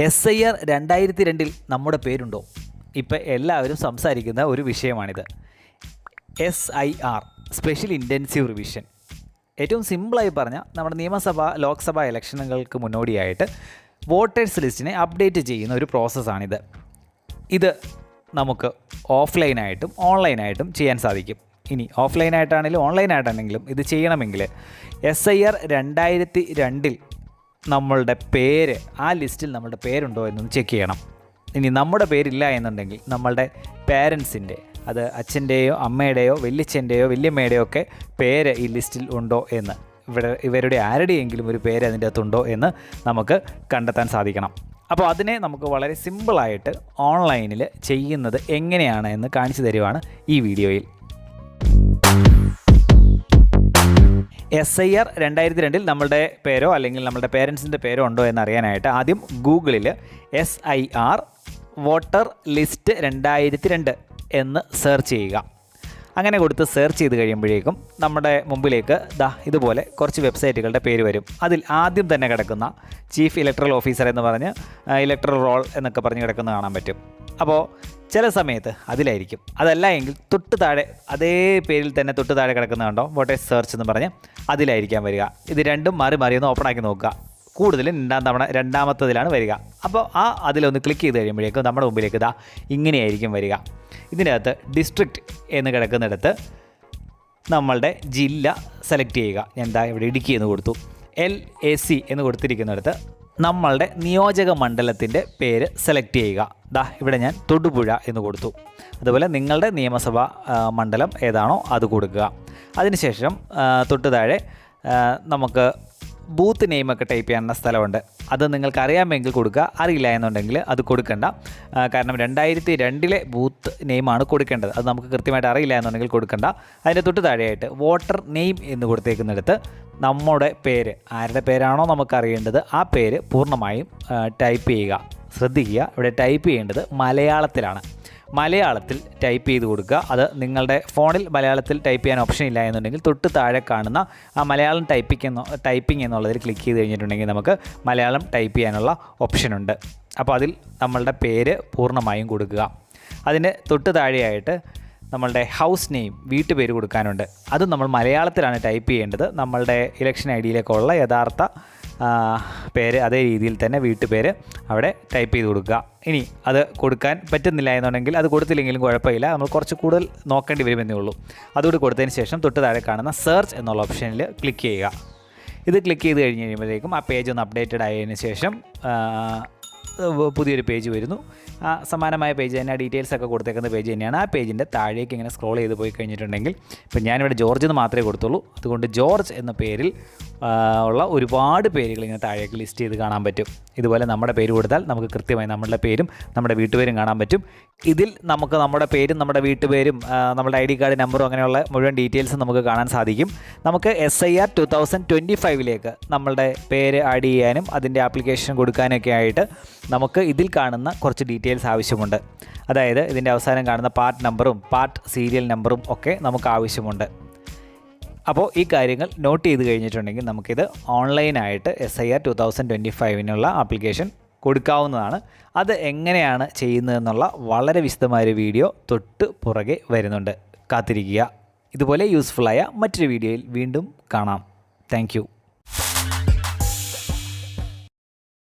S I R രണ്ടായിരത്തി രണ്ടിൽ നമ്മുടെ പേരുണ്ടോ? ഇപ്പം എല്ലാവരും സംസാരിക്കുന്ന ഒരു വിഷയമാണിത്. S I R special intensive revision ഏറ്റവും സിമ്പിളായി പറഞ്ഞാൽ നമ്മുടെ നിയമസഭ ലോക്സഭ ഇലക്ഷനുകൾക്ക് മുന്നോടിയായിട്ട് വോട്ടേഴ്സ് ലിസ്റ്റിനെ അപ്ഡേറ്റ് ചെയ്യുന്ന ഒരു പ്രോസസ്സാണിത്. ഇത് നമുക്ക് ഓഫ്ലൈനായിട്ടും ഓൺലൈനായിട്ടും ചെയ്യാൻ സാധിക്കും. ഇനി ഓഫ്ലൈനായിട്ടാണെങ്കിലും ഓൺലൈനായിട്ടാണെങ്കിലും ഇത് ചെയ്യണമെങ്കിൽ എസ് ഐ ആർ രണ്ടായിരത്തി രണ്ടിൽ നമ്മളുടെ പേര് ആ ലിസ്റ്റിൽ നമ്മളുടെ പേരുണ്ടോ എന്നൊന്ന് ചെക്ക് ചെയ്യണം. ഇനി നമ്മുടെ പേരില്ല എന്നുണ്ടെങ്കിൽ നമ്മളുടെ പേരൻസിന്റെ അത് അച്ഛന്റെയോ അമ്മയുടെയോ വല്യച്ഛന്റെയോ വല്യമ്മയുടെയോ ഒക്കെ പേര് ഈ ലിസ്റ്റിൽ ഉണ്ടോ എന്ന്. ഇവിടെ ഇവരുടെ ആരുടെയെങ്കിലും ഒരു പേര് അതിന്റെ അകത്തുണ്ടോ എന്ന് നമുക്ക് കണ്ടെത്താൻ സാധിക്കണം. അപ്പോൾ അതിനെ നമുക്ക് വളരെ സിമ്പിളായിട്ട് ഓൺലൈനിൽ ചെയ്യുന്നത് എങ്ങനെയാണ് എന്ന് കാണിച്ചു തരുവാണ് ഈ വീഡിയോയിൽ. എസ് ഐ ആർ രണ്ടായിരത്തി രണ്ടിൽ നമ്മളുടെ പേരോ അല്ലെങ്കിൽ നമ്മുടെ പേരൻസിന്റെ പേരോ ഉണ്ടോ എന്ന് അറിയാനായിട്ട് ആദ്യം ഗൂഗിളിൽ S I R voter list രണ്ടായിരത്തി രണ്ട് എന്ന് സെർച്ച് ചെയ്യുക. അങ്ങനെ കൊടുത്ത് സെർച്ച് ചെയ്ത് കഴിയുമ്പോഴേക്കും നമ്മുടെ മുമ്പിലേക്ക് ദാ ഇതുപോലെ കുറച്ച് വെബ്സൈറ്റുകളുടെ പേര് വരും. അതിൽ ആദ്യം തന്നെ കിടക്കുന്ന ചീഫ് ഇലക്ട്രൽ ഓഫീസർ എന്ന് പറഞ്ഞ് ഇലക്ട്രൽ റോൾ എന്നൊക്കെ പറഞ്ഞ് കിടക്കുന്ന കാണാൻ പറ്റും. അപ്പോൾ ചില സമയത്ത് അതിലായിരിക്കും. അതല്ല എങ്കിൽ തൊട്ട് താഴെ അതേ പേരിൽ തന്നെ തൊട്ട് താഴെ കിടക്കുന്ന കണ്ടോ? വോട്ടേഴ്സ് സെർച്ച് എന്ന് പറഞ്ഞ് അതിലായിരിക്കാൻ വരിക. ഇത് രണ്ടും മാറി മാറി ഒന്ന് ഓപ്പൺ ആക്കി നോക്കുക. കൂടുതലും രണ്ടാം തവണ രണ്ടാമത്തതിലാണ് വരിക. അപ്പോൾ ആ അതിലൊന്ന് ക്ലിക്ക് ചെയ്ത് കഴിയുമ്പോഴേക്കും നമ്മുടെ മുമ്പിലേക്ക് ഇതാ ഇങ്ങനെയായിരിക്കും വരിക. ഇതിനകത്ത് ഡിസ്ട്രിക്റ്റ് എന്ന് കിടക്കുന്നിടത്ത് നമ്മളുടെ ജില്ല സെലക്ട് ചെയ്യുക. എന്താ ഇവിടെ ഇടുക്കി എന്ന് കൊടുത്തു. എൽ എ സി എന്ന് കൊടുത്തിരിക്കുന്നിടത്ത് നമ്മളുടെ നിയോജക മണ്ഡലത്തിന്റെ പേര് സെലക്ട് ചെയ്യുക. ദാ ഇവിടെ ഞാൻ തൊടുപുഴ എന്ന് കൊടുത്തു. അതുപോലെ നിങ്ങളുടെ നിയമസഭാ മണ്ഡലം ഏതാണോ അത് കൊടുക്കുക. അതിനുശേഷം തൊട്ട് താഴെ നമുക്ക് ബൂത്ത് നെയിമൊക്കെ ടൈപ്പ് ചെയ്യാനുള്ള സ്ഥലമുണ്ട്. അത് നിങ്ങൾക്ക് അറിയാമെങ്കിൽ കൊടുക്കുക. അറിയില്ല എന്നുണ്ടെങ്കിൽ അത് കൊടുക്കണ്ട. കാരണം രണ്ടായിരത്തി രണ്ടിലെ ബൂത്ത് നെയിമാണ് കൊടുക്കേണ്ടത്. അത് നമുക്ക് കൃത്യമായിട്ട് അറിയില്ല എന്നുണ്ടെങ്കിൽ കൊടുക്കണ്ട. അതിന്റെ തൊട്ട് താഴെയായിട്ട് വോട്ടർ നെയിം എന്ന് കൊടുത്തേക്കുന്നിടത്ത് നമ്മുടെ പേര്. ആരുടെ പേരാണോ നമുക്ക് അറിയേണ്ടത് ആ പേര് പൂർണമായും ടൈപ്പ് ചെയ്യുക. ശ്രദ്ധിക്കുക. ഇവിടെ ടൈപ്പ് ചെയ്യേണ്ടത് മലയാളത്തിലാണ്. മലയാളത്തിൽ ടൈപ്പ് ചെയ്ത് കൊടുക്കുക. അത് നിങ്ങളുടെ ഫോണിൽ മലയാളത്തിൽ ടൈപ്പ് ചെയ്യാൻ ഓപ്ഷൻ ഇല്ല എന്നുണ്ടെങ്കിൽ തൊട്ട് താഴെ കാണുന്ന ആ മലയാളം ടൈപ്പിംഗ് ടൈപ്പിംഗ് എന്നുള്ളതിൽ ക്ലിക്ക് ചെയ്ത് കഴിഞ്ഞിട്ടുണ്ടെങ്കിൽ നമുക്ക് മലയാളം ടൈപ്പ് ചെയ്യാനുള്ള ഓപ്ഷനുണ്ട് അപ്പോൾ അതിൽ നമ്മളുടെ പേര് പൂർണമായും കൊടുക്കുക. അതിന് തൊട്ട് താഴെയായിട്ട് നമ്മളുടെ ഹൗസ് നെയിം വീട്ടുപേര് കൊടുക്കാനുണ്ട്. അത് നമ്മൾ മലയാളത്തിലാണ് ടൈപ്പ് ചെയ്യേണ്ടത്. നമ്മളുടെ ഇലക്ഷൻ ഐ ഡിയിലേക്കുള്ള യഥാർത്ഥ പേര് അതേ രീതിയിൽ തന്നെ വീട്ടുപേര് അവിടെ ടൈപ്പ് ചെയ്ത് കൊടുക്കുക. ഇനി അത് കൊടുക്കാൻ പറ്റുന്നില്ല എന്നുണ്ടെങ്കിൽ അത് കൊടുത്തില്ലെങ്കിലും കുഴപ്പമില്ല. നമ്മൾ കുറച്ച് കൂടുതൽ നോക്കേണ്ടി വരുമെന്നേ ഉള്ളൂ. അതുകൂടി കൊടുത്തതിന് ശേഷം തൊട്ട് താഴെ കാണുന്ന സെർച്ച് എന്നുള്ള ഓപ്ഷനിൽ ക്ലിക്ക് ചെയ്യുക. ഇത് ക്ലിക്ക് ചെയ്ത് കഴിഞ്ഞ് കഴിയുമ്പോഴേക്കും ആ പേജ് ഒന്ന് അപ്ഡേറ്റഡ് ആയതിനു ശേഷം പുതിയൊരു പേജ് വരുന്നു. ആ സമാനമായ പേജ് തന്നെ ആ ഡീറ്റെയിൽസ് ഒക്കെ കൊടുത്തേക്കുന്ന പേജ് തന്നെയാണ്. ആ പേജിന്റെ താഴേക്ക് ഇങ്ങനെ സ്ക്രോൾ ചെയ്ത് പോയി കഴിഞ്ഞിട്ടുണ്ടെങ്കിൽ ഇപ്പം ഞാനിവിടെ ജോർജ് എന്ന് മാത്രമേ കൊടുത്തുള്ളൂ. അതുകൊണ്ട് ജോർജ് എന്ന പേരിൽ ഉള്ള ഒരുപാട് പേരുകൾ ഇങ്ങനെ താഴേക്ക് ലിസ്റ്റ് ചെയ്ത് കാണാൻ പറ്റും. ഇതുപോലെ നമ്മുടെ പേര് കൊടുത്താൽ നമുക്ക് കൃത്യമായി നമ്മളുടെ പേരും നമ്മുടെ വീട്ടുപേരും കാണാൻ പറ്റും. ഇതിൽ നമുക്ക് നമ്മുടെ പേരും നമ്മുടെ വീട്ടുപേരും നമ്മുടെ ഐ ഡി കാർഡ് നമ്പറും അങ്ങനെയുള്ള മുഴുവൻ ഡീറ്റെയിൽസും നമുക്ക് കാണാൻ സാധിക്കും. നമുക്ക് S I R two thousand twenty ഫൈവിലേക്ക് നമ്മളുടെ പേര് ആഡ് ചെയ്യാനും അതിന്റെ ആപ്ലിക്കേഷൻ കൊടുക്കാനൊക്കെ ആയിട്ട് നമുക്ക് ഇതിൽ കാണുന്ന കുറച്ച് ഡീറ്റെയിൽസ് ആവശ്യമുണ്ട്. അതായത് ഇതിന്റെ അവസാനം കാണുന്ന പാർട്ട് നമ്പറും പാർട്ട് സീരിയൽ നമ്പറും ഒക്കെ നമുക്ക് ആവശ്യമുണ്ട്. അപ്പോൾ ഈ കാര്യങ്ങൾ നോട്ട് ചെയ്ത് കഴിഞ്ഞിട്ടുണ്ടെങ്കിൽ നമുക്കിത് ഓൺലൈനായിട്ട് S I R two thousand twenty ഫൈവിനുള്ള application കൊടുക്കാവുന്നതാണ്. അത് എങ്ങനെയാണ് ചെയ്യുന്നതെന്നുള്ള വളരെ വിശദമായ ഒരു വീഡിയോ തൊട്ട് പുറകെ വരുന്നുണ്ട്. കാത്തിരിക്കുക. ഇതുപോലെ യൂസ്ഫുള്ളായ മറ്റൊരു വീഡിയോയിൽ വീണ്ടും കാണാം. താങ്ക്